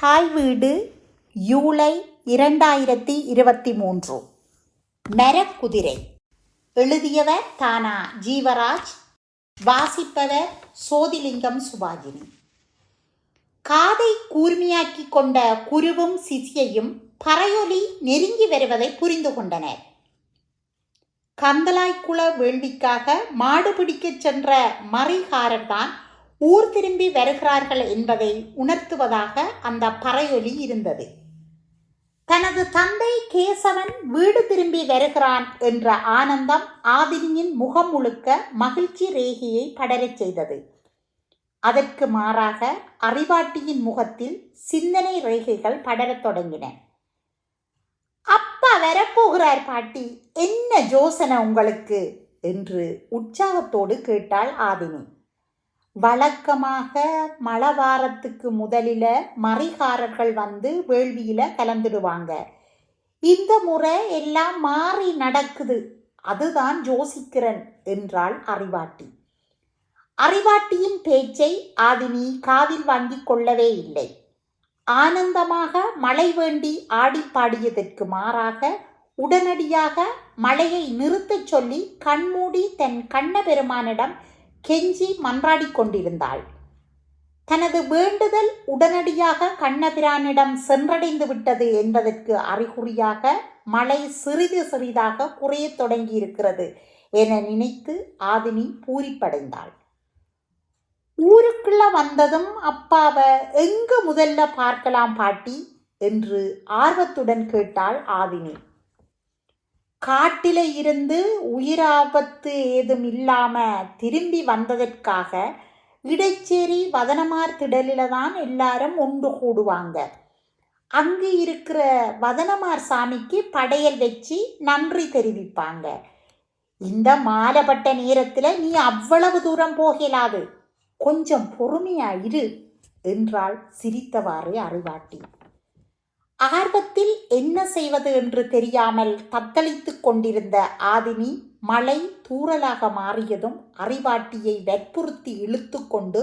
தாய் வீடு ஜூலை இரண்டாயிரத்தி இருபத்தி மூன்று. மரக்குதிரை எழுதியவர் தானா ஜீவராஜ் வாசிப்பவர் சோதிலிங்கம் சுபாஜினி. காதை கூர்மையாக்கி கொண்ட குருவும் சிசியையும் பறையொலி நெருங்கி வருவதை புரிந்து கொண்டனர். கந்தலாய்க்குள வேள்விக்காக மாடு பிடிக்கச் சென்ற மறைகாரர்தான் ஊர் திரும்பி வருகிறார்கள் என்பதை உணர்த்துவதாக அந்த பறையொலி இருந்தது. தனது தந்தை கேசவன் வீடு திரும்பி வருகிறான் என்ற ஆனந்தம் ஆதினியின் முகம் முழுக்க மகிழ்ச்சி ரேகையை படரச் செய்தது. அதற்கு மாறாக அறிவாட்டியின் முகத்தில் சிந்தனை ரேகைகள் படரத் தொடங்கின. அப்பா வரப்போகிறார் பாட்டி என்ன யோசனை உங்களுக்கு? என்று உற்சாகத்தோடு கேட்டாள் ஆதினி. வழக்கமாக மழவாரத்துக்கு முதலில் மறிகாரர்கள் வந்து வேள்வியில் கலந்துடுவாங்க. இந்த முறை எல்லாம் மாறி நடக்குது. அதுதான் ஜோசிக்கிறன் என்றாள் அறிவாட்டி. அறிவாட்டியின் பேச்சை ஆதினி காதில் வாங்கி கொள்ளவே இல்லை. ஆனந்தமாக மழை வேண்டி ஆடி பாடியதற்கு மாறாக உடனடியாக மழையை நிறுத்தச் சொல்லி கண்மூடி தன் கண்ண பெருமானிடம் கெஞ்சி மன்றாடிக் கொண்டிருந்தாள் தனது வேண்டுதல் உடனடியாக கண்ணபிரானிடம் சென்றடைந்து விட்டது என்பதற்கு அறிகுறியாக மழை சிறிது சிறிதாக குறையத் தொடங்கியிருக்கிறது என நினைத்து ஆதினி பூரிப்படைந்தாள். ஊருக்குள்ள வந்ததும் அப்பாவை எங்கு முதல்ல பார்க்கலாம் பாட்டி? என்று ஆர்வத்துடன் கேட்டாள் ஆதினி. காட்டில இருந்து உயிராபத்து ஏதும் இல்லாம திரும்பி வந்ததற்காக இடைச்சேரி வதனமார் திடலில தான் எல்லாரும் ஒன்று கூடுவாங்க. அங்கு இருக்கிற வதனமார் சாமிக்கு படையல் வச்சு நன்றி தெரிவிப்பாங்க. இந்த மாலைப்பட்ட நேரத்தில் நீ அவ்வளவு தூரம் போகலாது. கொஞ்சம் பொறுமையா இரு என்றாள் சிரித்தவாறு அறிவாட்டி ஆர்வத்தில் என்ன செய்வது என்று தெரியாமல் தத்தளித்துக் கொண்டிருந்த ஆதினி மழை தூறலாக மாறியதும் அறிவாட்டியை வற்புறுத்தி இழுத்து கொண்டு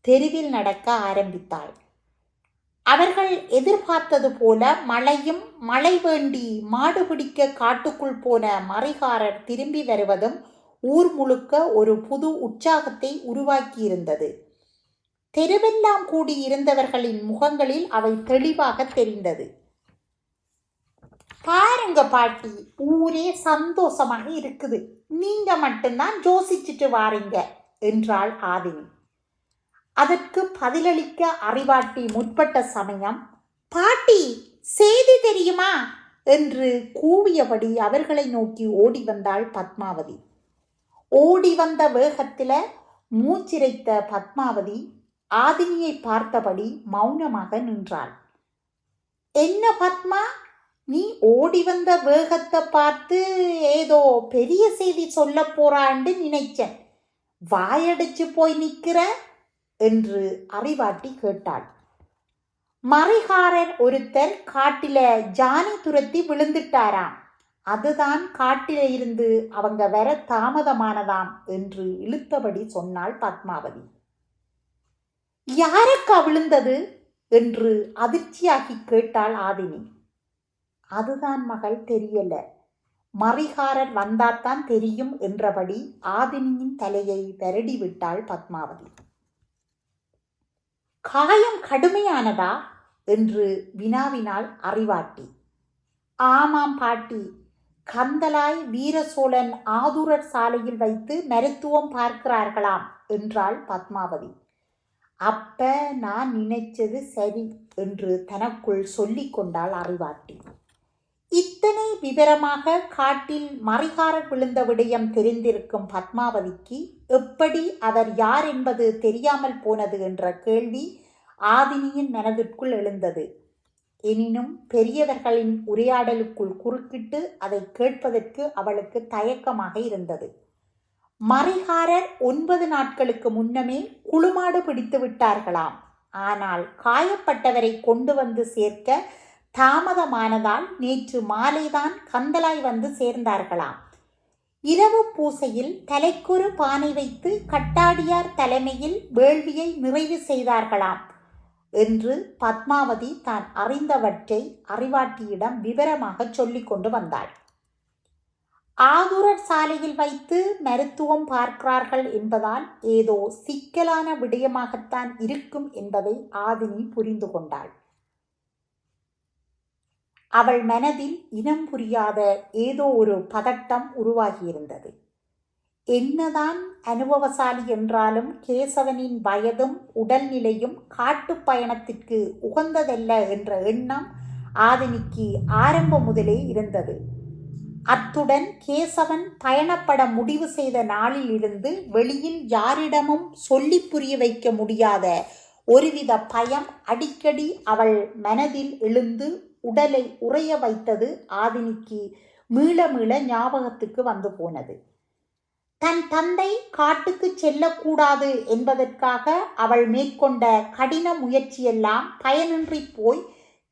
தெருவில் நடக்க ஆரம்பித்தாள். அவர்கள் எதிர்பார்த்தது போல மழையும் மழை வேண்டி மாடு பிடிக்க காட்டுக்குள் போன மறைகாரர் திரும்பி வருவதும் ஊர் முழுக்க ஒரு புது உற்சாகத்தை உருவாக்கியிருந்தது. தெருவெல்லாம் கூடி இருந்தவர்களின் முகங்களில் அவை தெளிவாக தெரிந்தது. பாருங்க பாட்டி ஊரே சந்தோஷமாக இருக்குது. நீங்க மட்டும்தான் ஜோசிச்சுட்டு வாரீங்க என்றாள் ஆதினி. அதற்கு பதிலளிக்க அறிவாட்டி முற்பட்ட சமயம் பாட்டி செய்தி தெரியுமா? என்று கூவியபடி அவர்களை நோக்கி ஓடி வந்தாள் பத்மாவதி. ஓடி வந்த வேகத்தில் மூச்சிரைத்த பத்மாவதி ஆதினியை பார்த்தபடி மௌனமாக நின்றாள். என்ன பத்மா? நீ ஓடி வந்த வேகத்தை பார்த்து ஏதோ பெரிய செய்தி சொல்ல போறான்னு நினைச்சேன். வாயடிச்சு போய் நிற்கிற என்று அறிவாட்டி கேட்டாள். மறைகாரர் ஒருத்தர் காட்டில ஜானி துரத்தி விழுந்துட்டாராம். அதுதான் காட்டில இருந்து அவங்க வர தாமதமானதாம் என்று இழுத்தபடி சொன்னாள் பத்மாவதி. யாருக்கு விழுந்தது என்று அதிர்ச்சியாகி கேட்டாள் ஆதினி. அதுதான் மகள் தெரியல. மறிகாரர் வந்தாத்தான் தெரியும் என்றபடி ஆதினியின் தலையை விரடி விட்டாள் பத்மாவதி. காயம் கடுமையானதா? என்று வினாவினால் அறிவாட்டி. ஆமாம் பாட்டி. கந்தலாய் வீரசோழன் ஆதுரர் சாலையில் வைத்து மருத்துவம் பார்க்கிறார்களாம் என்றாள் பத்மாவதி. அப்ப நான் நினைச்சது சரி என்று தனக்குள் சொல்லி கொண்டாள் அறிவாட்டி. இத்தனை விவரமாக காட்டில் மறைகாரர் விழுந்த விடயம் தெரிந்திருக்கும் பத்மாவதிக்கு எப்படி அவர் யார் என்பது தெரியாமல் போனது என்ற கேள்வி ஆதினியின் மனதிற்குள் எழுந்தது. எனினும் பெரியவர்களின் உரையாடலுக்குள் குறுக்கிட்டு அதை கேட்பதற்கு அவளுக்கு தயக்கமாக இருந்தது. மறைகாரர் ஒன்பது நாட்களுக்கு முன்னமே குளுமாடு பிடித்து விட்டார்களாம். ஆனால் காயப்பட்டவரை கொண்டு வந்து சேர்க்க தாமதமானதால் நேற்று மாலைதான் கந்தலாய் வந்து சேர்ந்தார்களாம். இரவு பூசையில் தலைக்குறு பானை வைத்து கட்டாடியார் தலைமையில் வேள்வியை நிறைவு செய்தார்களாம் என்று பத்மாவதி தான் அறிந்தவற்றை அறிவாட்டியிடம் விவரமாக சொல்லிக் கொண்டு வந்தாள். ஆதுரர் சாலையில் வைத்து மருத்துவம் பார்க்கிறார்கள் என்பதால் ஏதோ சிக்கலான விடயமாகத்தான் இருக்கும் என்பதை ஆதினி புரிந்து கொண்டாள். அவள் மனதில் இனம் புரியாத ஏதோ ஒரு பதட்டம் உருவாகியிருந்தது. என்னதான் அனுபவசாலி என்றாலும் கேசவனின் வயதும் உடல்நிலையும் காட்டு பயணத்திற்கு உகந்ததல்ல என்ற எண்ணம் ஆதினிக்கு ஆரம்பம் முதலே இருந்தது. அத்துடன் கேசவன் பயணப்பட முடிவு செய்த நாளில் இருந்து வெளியில் யாரிடமும் சொல்லி புரிய வைக்க முடியாத ஒருவித பயம் அடிக்கடி அவள் மனதில் எழுந்து உடலை உறைய வைத்தது ஆதினிக்கு மீள மீள ஞாபகத்துக்கு வந்து போனது. தன் தந்தை காட்டுக்கு செல்லக்கூடாது என்பதற்காக அவள் மேற்கொண்ட கடின முயற்சியெல்லாம் பயனின்றி போய்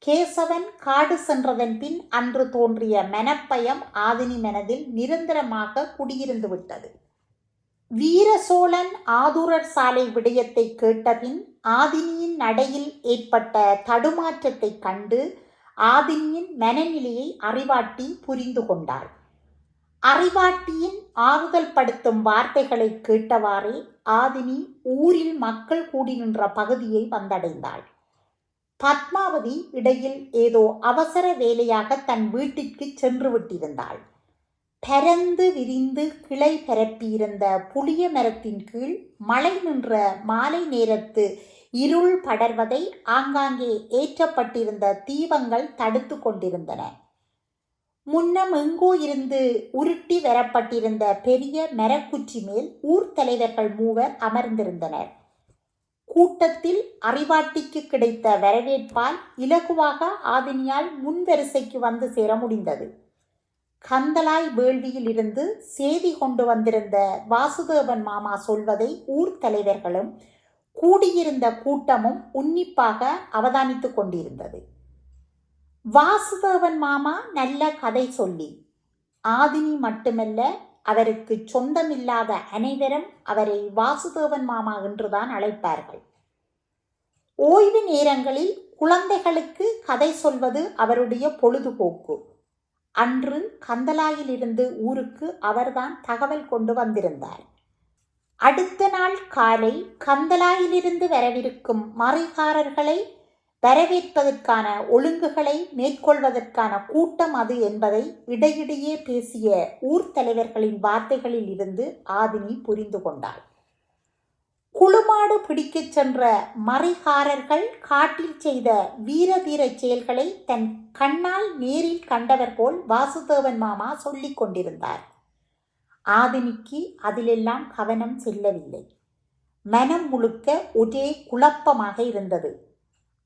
கேசவன் காடு சென்றதன் பின் அன்று தோன்றிய மனப்பயம் ஆதினி மனதில் நிரந்தரமாக குடியிருந்து விட்டது. வீர சோழன் ஆதுரர் சாலை விடயத்தை கேட்டபின் ஆதினியின் நடையில் ஏற்பட்ட தடுமாற்றத்தை கண்டு ஆதினியின் மனநிலையை அறிவாட்டி புரிந்து கொண்டாள். அறிவாட்டியின் ஆறுதல் படுத்தும் வார்த்தைகளை கேட்டவாறே ஆதினி ஊரில் மக்கள் கூடி நின்ற பகுதியை வந்தடைந்தாள். பத்மாவதி இடையில் ஏதோ அவசர வேலையாக தன் வீட்டிற்கு சென்று விட்டிருந்தாள். பரந்து விரிந்து கிளை பரப்பியிருந்த புளிய மரத்தின் கீழ் மழை நின்ற மாலை நேரத்து இருள் படர்வதை ஆங்காங்கே ஏற்றப்பட்டிருந்த தீபங்கள் தடுத்து கொண்டிருந்தன. முன்னம் எங்கோ இருந்து உருட்டி வரப்பட்டிருந்த பெரிய மரக்குச்சி மேல் ஊர் தலைவர்கள் மூவர் அமர்ந்திருந்தனர். கூட்டத்தில் அறிவாட்டிக்கு கிடைத்த வரவேற்பால் இலகுவாக ஆதினியால் முன்வரிசைக்கு வந்து சேர முடிந்தது. கந்தலாய் வேள்வியில் இருந்து செய்தி கொண்டு வந்திருந்த வாசுதேவன் மாமா சொல்வதை ஊர் தலைவர்களும் கூடியிருந்த கூட்டமும் உன்னிப்பாக அவதானித்துக் கொண்டிருந்தது. வாசுதேவன் மாமா நல்ல கதை சொல்லி ஆதினி மட்டுமல்ல அவருக்கு சொந்தமில்லாத அனைவரும் அவரை வாசுதேவன் மாமா என்றுதான் அழைப்பார்கள். ஓய்வு நேரங்களில் குழந்தைகளுக்கு கதை சொல்வது அவருடைய பொழுதுபோக்கு. அன்று கந்தலாயிலிருந்து ஊருக்கு அவர்தான் தகவல் கொண்டு வந்திருந்தார். அடுத்த நாள் காலை கந்தலாயிலிருந்து வரவிருக்கும் மறைகாரர்களை வரவேற்பதற்கான ஒழுங்குகளை மேற்கொள்வதற்கான கூட்டம் அது என்பதை இடையிடையே பேசிய ஊர் தலைவர்களின் வார்த்தைகளில் இருந்து ஆதினி புரிந்து கொண்டாள். குளுமாடு பிடிக்கச் சென்ற மறைகாரர்கள் காட்டில் செய்த வீரதீர செயல்களை தன் கண்ணால் நேரில் கண்டவர் போல் வாசுதேவன் மாமா சொல்லிக் கொண்டிருந்தார். ஆதினிக்கு அதிலெல்லாம் கவனம் செல்லவில்லை. மனம் முழுக்க ஒரே குழப்பமாக இருந்தது.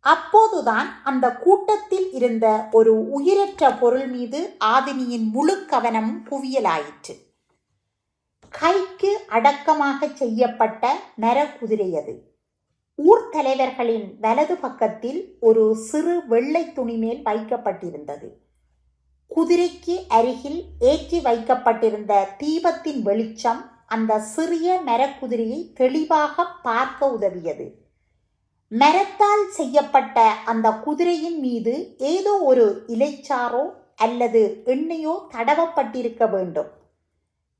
அப்போதுதான் அந்த கூட்டத்தில் இருந்த ஒரு உயிரற்ற பொருள் மீது ஆதினியின் முழு கவனமும் குவியலாயிற்று கைக்கு அடக்கமாக செய்யப்பட்ட நரக்குதிரை அது. ஊர் தலைவர்களின் வலது பக்கத்தில் ஒரு சிறு வெள்ளை துணி மேல் வைக்கப்பட்டிருந்தது. குதிரைக்கு அருகில் ஏற்றி வைக்கப்பட்டிருந்த தீபத்தின் வெளிச்சம் அந்த சிறிய மரக்குதிரையை தெளிவாக பார்க்க உதவியது. மரத்தால் செய்யப்பட்ட அந்த குதிரையின் மீது ஏதோ ஒரு இலைச்சாரோ அல்லது எண்ணெயோ தடவப்பட்டிருக்க வேண்டும்.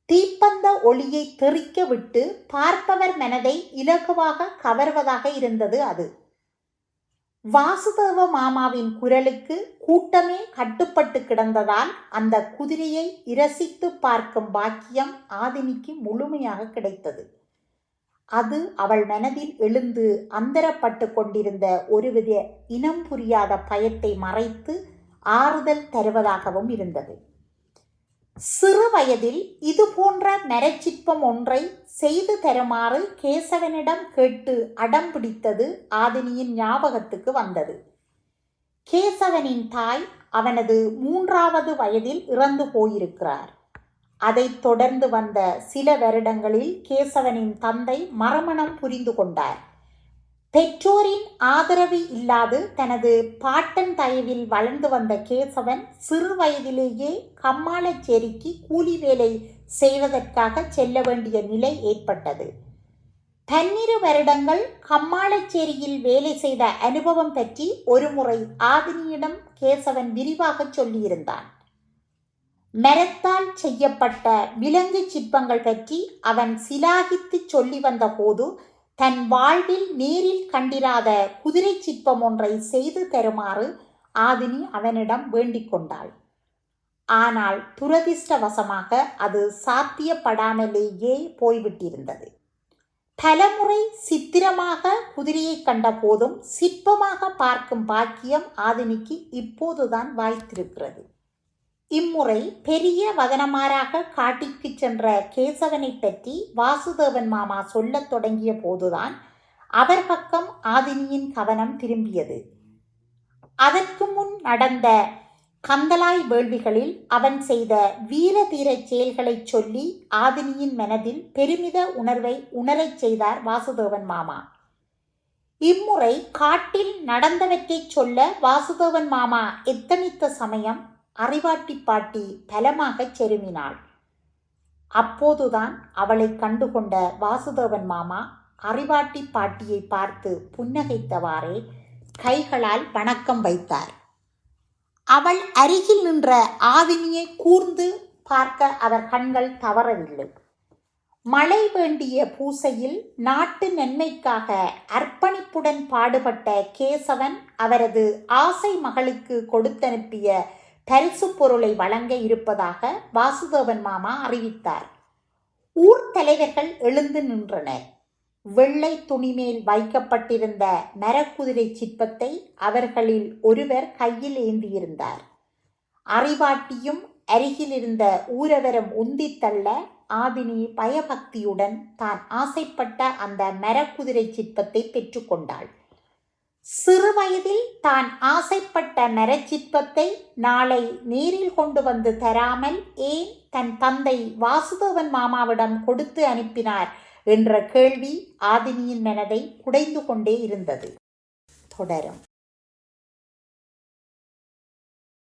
தீப்பந்த ஒளியை தெறிக்க விட்டு பார்ப்பவர் மனதை இலகுவாக கவர்வதாக இருந்தது அது. வாசுதேவ மாமாவின் குரலுக்கு கூட்டமே கட்டுப்பட்டு கிடந்ததால் அந்த குதிரையை இரசித்து பார்க்கும் பாக்கியம் ஆதினிக்கு முழுமையாக கிடைத்தது. அது அவள் மனதில் எழுந்து அந்தரப்பட்டு கொண்டிருந்த ஒருவித இனம் புரியாத பயத்தை மறைத்து ஆறுதல் தருவதாகவும் இருந்தது. சிறு வயதில் இது போன்ற மரச்சிற்பம் ஒன்றை செய்து தருமாறு கேசவனிடம் கேட்டு அடம் பிடித்தது ஆதினியின் ஞாபகத்துக்கு வந்தது. கேசவனின் தாய் அவனது மூன்றாவது வயதில் இறந்து போயிருக்கிறார். அதைத் தொடர்ந்து வந்த சில வருடங்களில் கேசவனின் தந்தை மறுமணம் புரிந்து கொண்டார். பெற்றோரின் ஆதரவு இல்லாது தனது பாட்டன் தயவில் வளர்ந்து வந்த கேசவன் சிறு வயதிலேயே கம்மாளச்சேரிக்கு கூலி வேலை செய்வதற்காக செல்ல வேண்டிய நிலை ஏற்பட்டது. பன்னிரு வருடங்கள் கம்மாளச்சேரியில் வேலை செய்த அனுபவம் பற்றி ஒருமுறை ஆதினியிடம் கேசவன் விரிவாகச் சொல்லியிருந்தான். மரத்தால் செய்யப்பட்ட விலங்கு சிற்பங்கள் பற்றி அவன் சிலாகித்துச் சொல்லி வந்தபோது தன் வாழ்வில் நேரில் கண்டிராத குதிரை சிற்பம் ஒன்றை செய்து தருமாறு ஆதினி அவனிடம் வேண்டிக் கொண்டாள். ஆனால் துரதிர்ஷ்டவசமாக அது சாத்தியப்படாமலேயே போய்விட்டிருந்தது. பலமுறை சித்திரமாக குதிரையை கண்டபோதும் சிற்பமாக பார்க்கும் பாக்கியம் ஆதினிக்கு இப்போதுதான் வாய்த்திருக்கிறது. இம்முறை பெரிய வதனமாராக காட்டிக்கு சென்ற கேசவனை பற்றி வாசுதேவன் மாமா சொல்லத் தொடங்கிய போதுதான் அவர் பக்கம் ஆதினியின் கவனம் திரும்பியது. அதற்கு முன் நடந்த கந்தலாய் வேள்விகளில் அவன் செய்த வீர தீரச் செயல்களைச் சொல்லி ஆதினியின் மனதில் பெருமித உணர்வை உணரச் செய்தார் வாசுதேவன் மாமா. இம்முறை காட்டில் நடந்தவற்றைச் சொல்ல வாசுதேவன் மாமா எத்தனித்த சமயம் அறிவாட்டி பாட்டி பலமாகச் செருமினாள். அப்போதுதான் அவளை கண்டுகொண்ட வாசுதேவன் மாமா அறிவாட்டி பாட்டியை பார்த்து புன்னகைத்தவாறே கைகளால் வணக்கம் வைத்தார். அவள் அருகில் நின்ற ஆவினியை கூர்ந்து பார்க்க அவர் கண்கள் தவறவில்லை. மழை வேண்டிய பூசையில் நாட்டு நன்மைக்காக அர்ப்பணிப்புடன் பாடுபட்ட கேசவன் அவரது ஆசை மகளுக்கு கொடுத்தனுப்பிய பரிசு பொருளை வழங்க இருப்பதாக வாசுதேவன் மாமா அறிவித்தார். ஊர் தலைவர்கள் எழுந்து நின்றனர். வெள்ளை துணிமேல் வைக்கப்பட்டிருந்த மரக்குதிரை சிற்பத்தை அவர்களில் ஒருவர் கையில் ஏந்தியிருந்தார். அறிவாட்டியும் அருகிலிருந்த ஊரவரம் உந்தித்தள்ள ஆதினி பயபக்தியுடன் தான் ஆசைப்பட்ட அந்த மரக்குதிரை சிற்பத்தை பெற்றுக்கொண்டாள் சிறுவயதில் தான் ஆசைப்பட்ட மரச்சிற்பத்தை நாளை நேரில் கொண்டு வந்து தராமல் ஏன் தன் தந்தை வாசுதேவன் மாமாவிடம் கொடுத்து அனுப்பினார் என்ற கேள்வி ஆதினியின் மனதை குடைந்து கொண்டே இருந்தது. தொடரும்.